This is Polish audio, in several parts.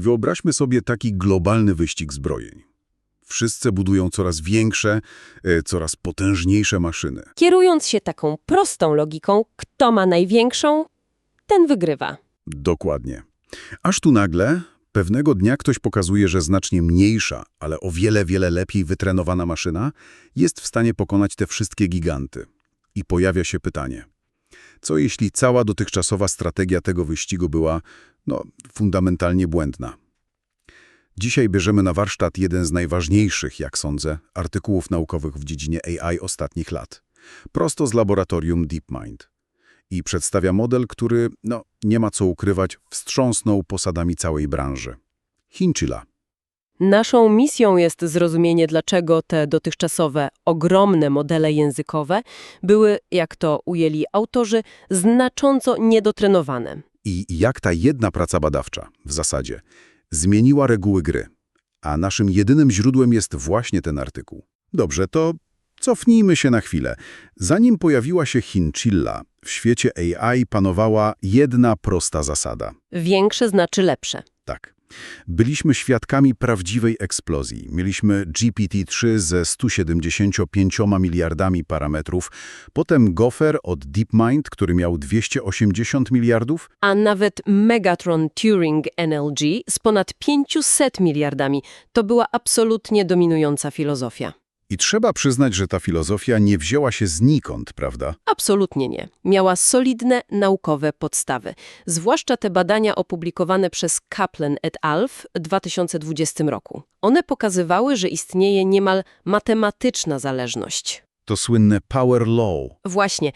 Wyobraźmy sobie taki globalny wyścig zbrojeń. Wszyscy budują coraz większe, e, coraz potężniejsze maszyny. Kierując się taką prostą logiką, kto ma największą, ten wygrywa. Dokładnie. Aż tu nagle, pewnego dnia ktoś pokazuje, że znacznie mniejsza, ale o wiele, wiele lepiej wytrenowana maszyna jest w stanie pokonać te wszystkie giganty. I pojawia się pytanie. Co jeśli cała dotychczasowa strategia tego wyścigu była, no, fundamentalnie błędna? Dzisiaj bierzemy na warsztat jeden z najważniejszych, jak sądzę, artykułów naukowych w dziedzinie AI ostatnich lat. Prosto z laboratorium DeepMind. I przedstawia model, który, no, nie ma co ukrywać, wstrząsnął posadami całej branży. Hinchilla. Naszą misją jest zrozumienie, dlaczego te dotychczasowe, ogromne modele językowe były, jak to ujęli autorzy, znacząco niedotrenowane. I jak ta jedna praca badawcza, w zasadzie, zmieniła reguły gry. A naszym jedynym źródłem jest właśnie ten artykuł. Dobrze, to cofnijmy się na chwilę. Zanim pojawiła się Hinchilla, w świecie AI panowała jedna prosta zasada. Większe znaczy lepsze. Tak. Byliśmy świadkami prawdziwej eksplozji. Mieliśmy GPT-3 ze 175 miliardami parametrów, potem Gopher od DeepMind, który miał 280 miliardów, A nawet Megatron Turing NLG z ponad 500 miliardami to była absolutnie dominująca filozofia. I trzeba przyznać, że ta filozofia nie wzięła się znikąd, prawda? Absolutnie nie. Miała solidne naukowe podstawy. Zwłaszcza te badania opublikowane przez Kaplan et al. w 2020 roku. One pokazywały, że istnieje niemal matematyczna zależność. To słynne power law. Właśnie.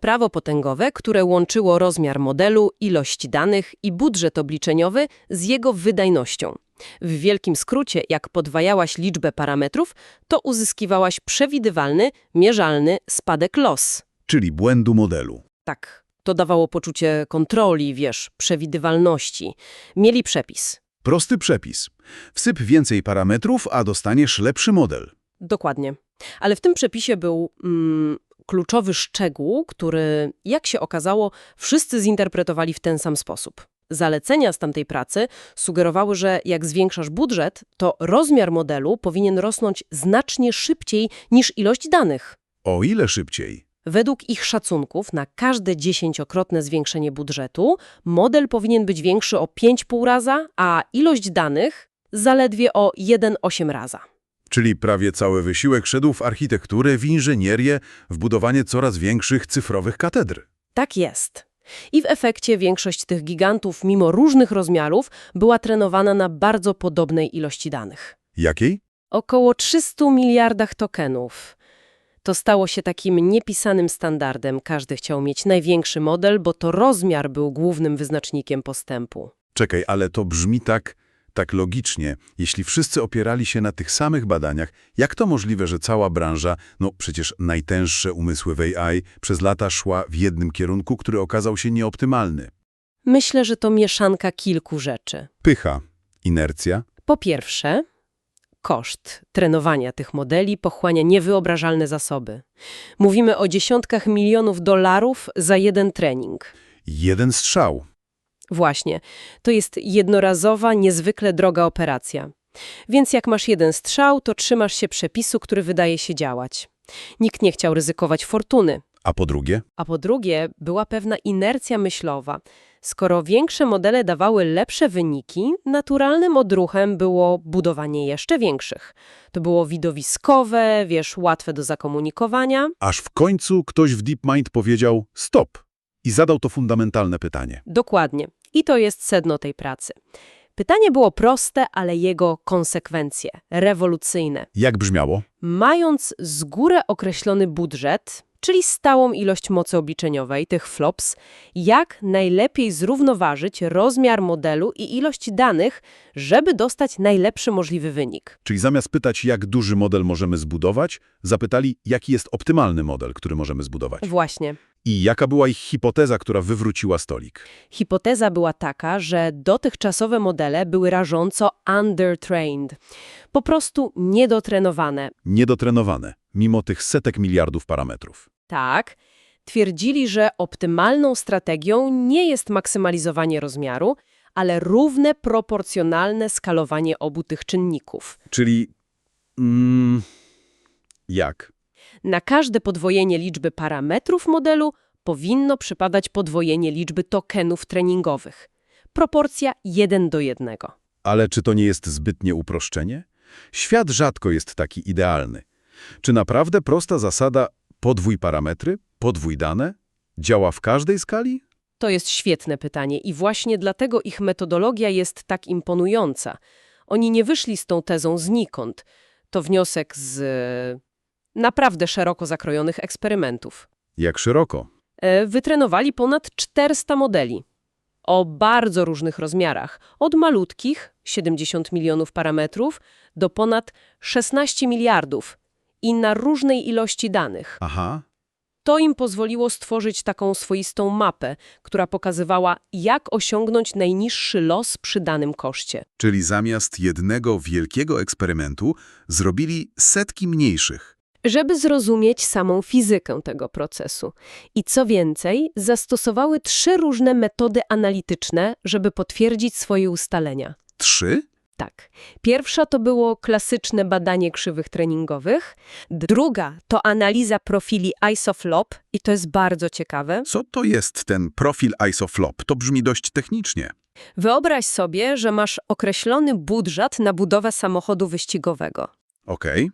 Prawo potęgowe, które łączyło rozmiar modelu, ilość danych i budżet obliczeniowy z jego wydajnością. W wielkim skrócie, jak podwajałaś liczbę parametrów, to uzyskiwałaś przewidywalny, mierzalny spadek los. czyli błędu modelu. Tak, to dawało poczucie kontroli, wiesz, przewidywalności. Mieli przepis. Prosty przepis. Wsyp więcej parametrów, a dostaniesz lepszy model. Dokładnie. Ale w tym przepisie był mm, kluczowy szczegół, który, jak się okazało, wszyscy zinterpretowali w ten sam sposób. Zalecenia z tamtej pracy sugerowały, że jak zwiększasz budżet, to rozmiar modelu powinien rosnąć znacznie szybciej niż ilość danych. O ile szybciej? Według ich szacunków, na każde dziesięciokrotne zwiększenie budżetu, model powinien być większy o 5,5 raza, a ilość danych zaledwie o 1,8 raza. Czyli prawie cały wysiłek szedł w architekturę, w inżynierię, w budowanie coraz większych cyfrowych katedr. Tak jest. I w efekcie większość tych gigantów, mimo różnych rozmiarów, była trenowana na bardzo podobnej ilości danych. Jakiej? Około 300 miliardach tokenów. To stało się takim niepisanym standardem. Każdy chciał mieć największy model, bo to rozmiar był głównym wyznacznikiem postępu. Czekaj, ale to brzmi tak, tak logicznie. Jeśli wszyscy opierali się na tych samych badaniach, jak to możliwe, że cała branża, no przecież najtęższe umysły w AI, przez lata szła w jednym kierunku, który okazał się nieoptymalny? Myślę, że to mieszanka kilku rzeczy. Pycha, inercja, Po pierwsze, koszt trenowania tych modeli pochłania niewyobrażalne zasoby. Mówimy o dziesiątkach milionów dolarów za jeden trening. jeden strzał. Właśnie, to jest jednorazowa, niezwykle droga operacja. Więc jak masz jeden strzał, to trzymasz się przepisu, który wydaje się działać. Nikt nie chciał ryzykować fortuny. A po drugie? A po drugie, była pewna inercja myślowa. Skoro większe modele dawały lepsze wyniki, naturalnym odruchem było budowanie jeszcze większych. To było widowiskowe, wiesz, łatwe do zakomunikowania. Aż w końcu ktoś w DeepMind powiedział stop i zadał to fundamentalne pytanie. Dokładnie. I to jest sedno tej pracy. Pytanie było proste, ale jego konsekwencje rewolucyjne. Jak brzmiało? Mając z góry określony budżet, czyli stałą ilość mocy obliczeniowej, tych flops, jak najlepiej zrównoważyć rozmiar modelu i ilość danych, żeby dostać najlepszy możliwy wynik. Czyli zamiast pytać, jak duży model możemy zbudować, zapytali, jaki jest optymalny model, który możemy zbudować. Właśnie. I jaka była ich hipoteza, która wywróciła stolik. Hipoteza była taka, że dotychczasowe modele były rażąco undertrained, po prostu niedotrenowane. Niedotrenowane, mimo tych setek miliardów parametrów. Tak, twierdzili, że optymalną strategią nie jest maksymalizowanie rozmiaru, ale równe, proporcjonalne skalowanie obu tych czynników. Czyli... Mm, jak? Na każde podwojenie liczby parametrów modelu powinno przypadać podwojenie liczby tokenów treningowych. Proporcja 1 do 1. Ale czy to nie jest zbytnie uproszczenie? Świat rzadko jest taki idealny. Czy naprawdę prosta zasada podwój parametry, podwój dane działa w każdej skali? To jest świetne pytanie i właśnie dlatego ich metodologia jest tak imponująca. Oni nie wyszli z tą tezą znikąd. To wniosek z naprawdę szeroko zakrojonych eksperymentów. Jak szeroko? E, Wytrenowali ponad 400 modeli o bardzo różnych rozmiarach, od malutkich 70 milionów parametrów do ponad 16 miliardów i na różnej ilości danych. Aha. To im pozwoliło stworzyć taką swoistą mapę, która pokazywała, jak osiągnąć najniższy los przy danym koszcie. Czyli zamiast jednego wielkiego eksperymentu zrobili setki mniejszych. Żeby zrozumieć samą fizykę tego procesu. I co więcej, zastosowały trzy różne metody analityczne, żeby potwierdzić swoje ustalenia. Trzy? Tak. Pierwsza to było klasyczne badanie krzywych treningowych. Druga to analiza profili ISOFLOP i to jest bardzo ciekawe. Co to jest ten profil ISOFLOP? To brzmi dość technicznie. Wyobraź sobie, że masz określony budżet na budowę samochodu wyścigowego. Okej.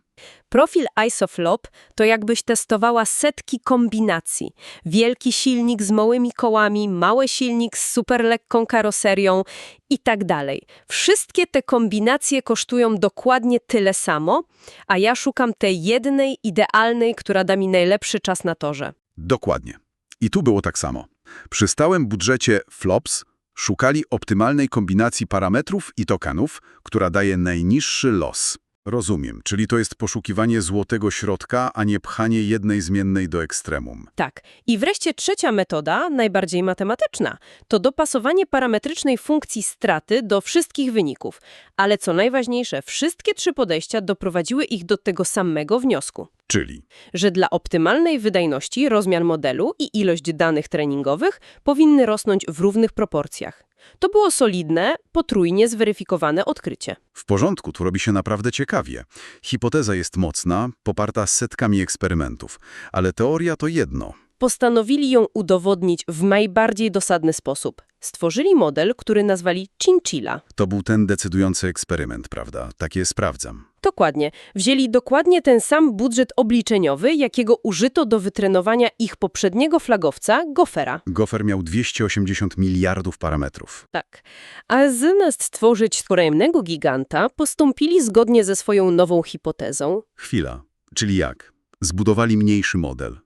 Profil ISOFLOP to jakbyś testowała setki kombinacji. Wielki silnik z małymi kołami, mały silnik z super lekką karoserią i tak dalej. Wszystkie te kombinacje kosztują dokładnie tyle samo, a ja szukam tej jednej, idealnej, która da mi najlepszy czas na torze. Dokładnie. I tu było tak samo. Przy stałym budżecie FLOPS szukali optymalnej kombinacji parametrów i tokenów, która daje najniższy los. Rozumiem, czyli to jest poszukiwanie złotego środka, a nie pchanie jednej zmiennej do ekstremum. Tak. I wreszcie trzecia metoda, najbardziej matematyczna, to dopasowanie parametrycznej funkcji straty do wszystkich wyników. Ale co najważniejsze, wszystkie trzy podejścia doprowadziły ich do tego samego wniosku. Czyli że dla optymalnej wydajności rozmiar modelu i ilość danych treningowych powinny rosnąć w równych proporcjach. To było solidne, potrójnie zweryfikowane odkrycie. w porządku, tu robi się naprawdę ciekawie. Hipoteza jest mocna, poparta setkami eksperymentów, ale teoria to jedno. Postanowili ją udowodnić w najbardziej dosadny sposób. Stworzyli model, który nazwali Chinchilla. To był ten decydujący eksperyment, prawda? Takie sprawdzam. Dokładnie. Wzięli dokładnie ten sam budżet obliczeniowy, jakiego użyto do wytrenowania ich poprzedniego flagowca, Goffera. Gopher miał 280 miliardów parametrów. Tak. A zamiast stworzyć foremnego giganta, postąpili zgodnie ze swoją nową hipotezą. Chwila. Czyli jak? Zbudowali mniejszy model.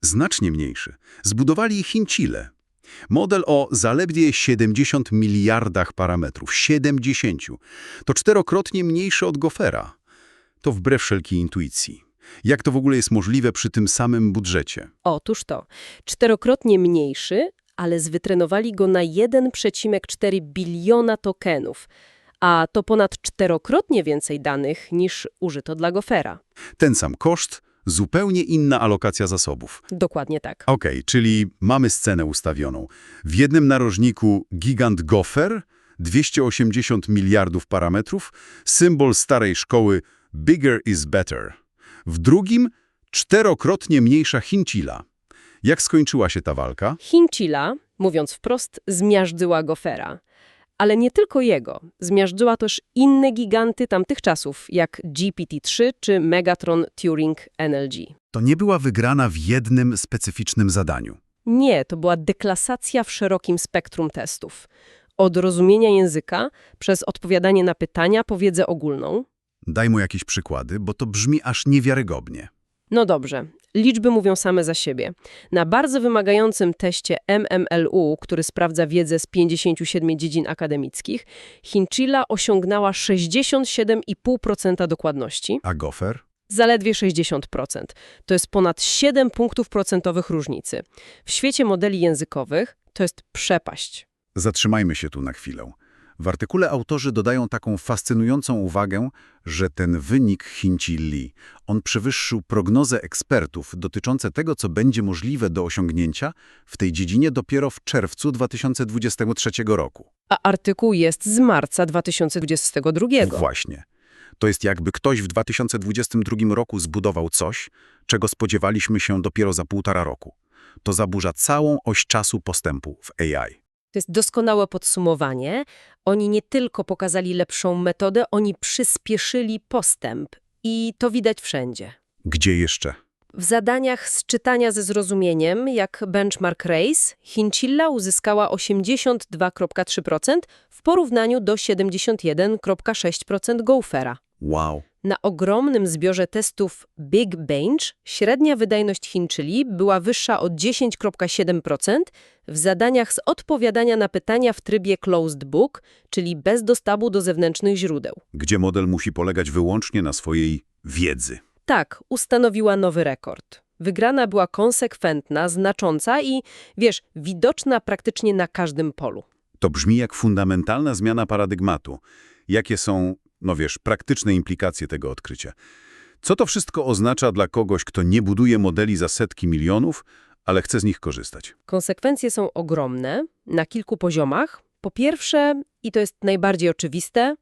Znacznie mniejszy. Zbudowali Chincile. Model o zaledwie 70 miliardach parametrów. 70. To czterokrotnie mniejszy od Goffera. To wbrew wszelkiej intuicji. Jak to w ogóle jest możliwe przy tym samym budżecie? Otóż to, czterokrotnie mniejszy, ale zwytrenowali go na 1,4 biliona tokenów, a to ponad czterokrotnie więcej danych niż użyto dla Goffera. Ten sam koszt, zupełnie inna alokacja zasobów. Dokładnie tak. Okej, czyli mamy scenę ustawioną. W jednym narożniku gigant Gopher, 280 miliardów parametrów, symbol starej szkoły bigger is better. W drugim czterokrotnie mniejsza Chincila. Jak skończyła się ta walka? Hinchilla, mówiąc wprost, zmiażdżyła Goffera. Ale nie tylko jego. Zmiażdżyła też inne giganty tamtych czasów, jak GPT-3 czy Megatron Turing NLG. To nie była wygrana w jednym specyficznym zadaniu. Nie, to była deklasacja w szerokim spektrum testów. Od rozumienia języka, przez odpowiadanie na pytania po wiedzę ogólną. Daj mu jakieś przykłady, bo to brzmi aż niewiarygodnie. No dobrze, liczby mówią same za siebie. Na bardzo wymagającym teście MMLU, który sprawdza wiedzę z 57 dziedzin akademickich, Hinchilla osiągnęła 67,5% dokładności, A Gopher? zaledwie 60%. To jest ponad 7 punktów procentowych różnicy. W świecie modeli językowych to jest przepaść. Zatrzymajmy się tu na chwilę. W artykule autorzy dodają taką fascynującą uwagę, że ten wynik Hincilli, on przewyższył prognozę ekspertów dotyczące tego, co będzie możliwe do osiągnięcia w tej dziedzinie dopiero w czerwcu 2023 roku. A artykuł jest z marca 2022. Właśnie. To jest jakby ktoś w 2022 roku zbudował coś, czego spodziewaliśmy się dopiero za półtora roku. To zaburza całą oś czasu postępu w AI. To jest doskonałe podsumowanie. Oni nie tylko pokazali lepszą metodę, oni przyspieszyli postęp. I to widać wszędzie. Gdzie jeszcze? W zadaniach z czytania ze zrozumieniem, jak Benchmark Race, Hinchilla uzyskała 82,3% w porównaniu do 71,6% Gophera. Wow. Na ogromnym zbiorze testów Big Bench średnia wydajność Hinchilli była wyższa o 10,7% w zadaniach z odpowiadania na pytania w trybie closed book, czyli bez dostawu do zewnętrznych źródeł. Gdzie model musi polegać wyłącznie na swojej wiedzy. Tak, ustanowiła nowy rekord. Wygrana była konsekwentna, znacząca i, wiesz, widoczna praktycznie na każdym polu. To brzmi jak fundamentalna zmiana paradygmatu. Jakie są, no wiesz, praktyczne implikacje tego odkrycia? Co to wszystko oznacza dla kogoś, kto nie buduje modeli za setki milionów, ale chce z nich korzystać? Konsekwencje są ogromne na kilku poziomach. Po pierwsze, i to jest najbardziej oczywiste,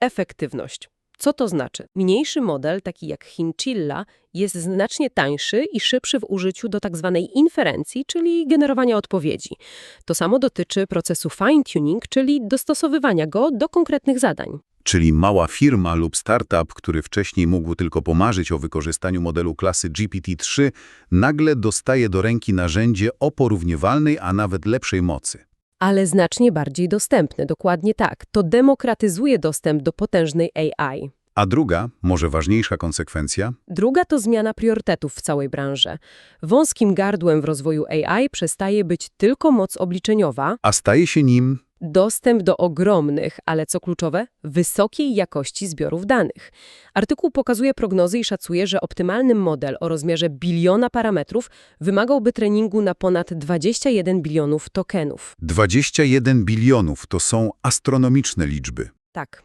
efektywność. Co to znaczy? Mniejszy model, taki jak Hinchilla, jest znacznie tańszy i szybszy w użyciu do tak zwanej inferencji, czyli generowania odpowiedzi. To samo dotyczy procesu fine-tuning, czyli dostosowywania go do konkretnych zadań. Czyli mała firma lub startup, który wcześniej mógł tylko pomarzyć o wykorzystaniu modelu klasy GPT-3, nagle dostaje do ręki narzędzie o porównywalnej, a nawet lepszej mocy. Ale znacznie bardziej dostępny, dokładnie tak. To demokratyzuje dostęp do potężnej AI. A druga, może ważniejsza konsekwencja, Druga to zmiana priorytetów w całej branży. Wąskim gardłem w rozwoju AI przestaje być tylko moc obliczeniowa, a staje się nim dostęp do ogromnych, ale co kluczowe, wysokiej jakości zbiorów danych. Artykuł pokazuje prognozy i szacuje, że optymalny model o rozmiarze biliona parametrów wymagałby treningu na ponad 21 bilionów tokenów. 21 bilionów. To są astronomiczne liczby. Tak.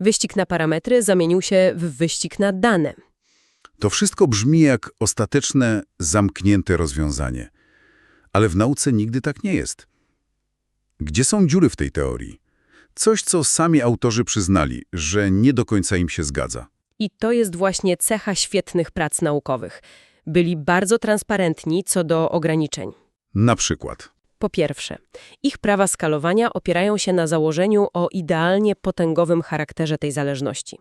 Wyścig na parametry zamienił się w wyścig na dane. To wszystko brzmi jak ostateczne, zamknięte rozwiązanie. Ale w nauce nigdy tak nie jest. Gdzie są dziury w tej teorii? Coś, co sami autorzy przyznali, że nie do końca im się zgadza. I to jest właśnie cecha świetnych prac naukowych. Byli bardzo transparentni co do ograniczeń. Na przykład. Po pierwsze, ich prawa skalowania opierają się na założeniu o idealnie potęgowym charakterze tej zależności.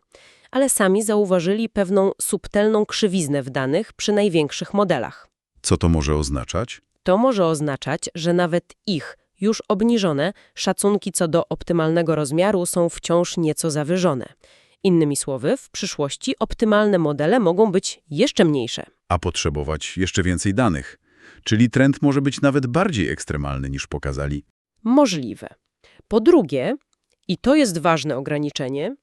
Ale sami zauważyli pewną subtelną krzywiznę w danych przy największych modelach. Co to może oznaczać? To może oznaczać, że nawet ich, już obniżone, szacunki co do optymalnego rozmiaru są wciąż nieco zawyżone. Innymi słowy, w przyszłości optymalne modele mogą być jeszcze mniejsze. A potrzebować jeszcze więcej danych. Czyli trend może być nawet bardziej ekstremalny niż pokazali. Możliwe. Po drugie, i to jest ważne ograniczenie,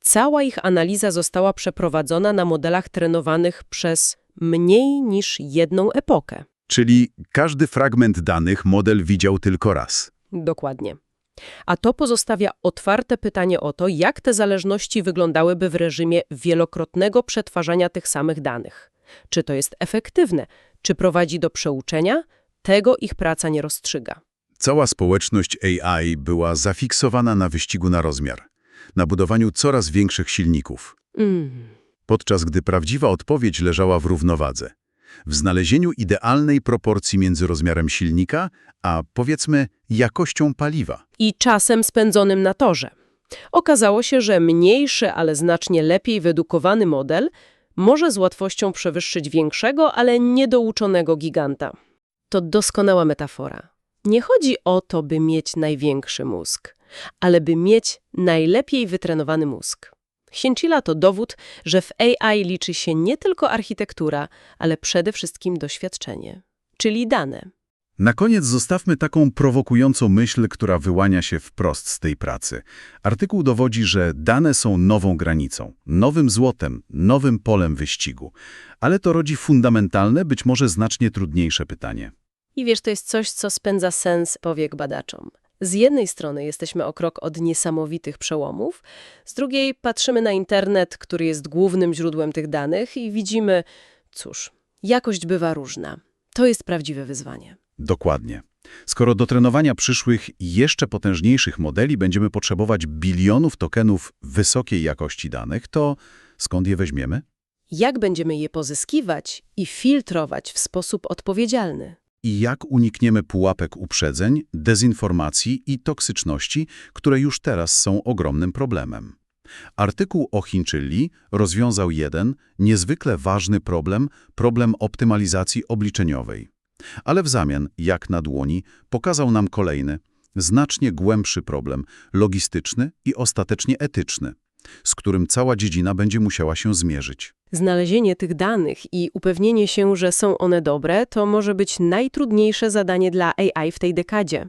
cała ich analiza została przeprowadzona na modelach trenowanych przez mniej niż jedną epokę. Czyli każdy fragment danych model widział tylko raz. Dokładnie. A to pozostawia otwarte pytanie o to, jak te zależności wyglądałyby w reżimie wielokrotnego przetwarzania tych samych danych. Czy to jest efektywne? Czy prowadzi do przeuczenia? Tego ich praca nie rozstrzyga. Cała społeczność AI była zafiksowana na wyścigu na rozmiar, na budowaniu coraz większych silników, Mm. podczas gdy prawdziwa odpowiedź leżała w równowadze. W znalezieniu idealnej proporcji między rozmiarem silnika, a powiedzmy jakością paliwa. I czasem spędzonym na torze. Okazało się, że mniejszy, ale znacznie lepiej wyedukowany model może z łatwością przewyższyć większego, ale niedouczonego giganta. To doskonała metafora. Nie chodzi o to, by mieć największy mózg, ale by mieć najlepiej wytrenowany mózg. Hinchilla to dowód, że w AI liczy się nie tylko architektura, ale przede wszystkim doświadczenie, czyli dane. Na koniec zostawmy taką prowokującą myśl, która wyłania się wprost z tej pracy. Artykuł dowodzi, że dane są nową granicą, nowym złotem, nowym polem wyścigu. Ale to rodzi fundamentalne, być może znacznie trudniejsze pytanie. I wiesz, to jest coś, co spędza sens powiek badaczom. Z jednej strony jesteśmy o krok od niesamowitych przełomów, z drugiej patrzymy na internet, który jest głównym źródłem tych danych i widzimy, cóż, jakość bywa różna. To jest prawdziwe wyzwanie. Dokładnie. Skoro do trenowania przyszłych, jeszcze potężniejszych modeli będziemy potrzebować bilionów tokenów wysokiej jakości danych, to skąd je weźmiemy? Jak będziemy je pozyskiwać i filtrować w sposób odpowiedzialny? I jak unikniemy pułapek uprzedzeń, dezinformacji i toksyczności, które już teraz są ogromnym problemem. Artykuł o Chińczyli rozwiązał jeden, niezwykle ważny problem, problem optymalizacji obliczeniowej. Ale w zamian, jak na dłoni, pokazał nam kolejny, znacznie głębszy problem, logistyczny i ostatecznie etyczny, z którym cała dziedzina będzie musiała się zmierzyć. Znalezienie tych danych i upewnienie się, że są one dobre, to może być najtrudniejsze zadanie dla AI w tej dekadzie.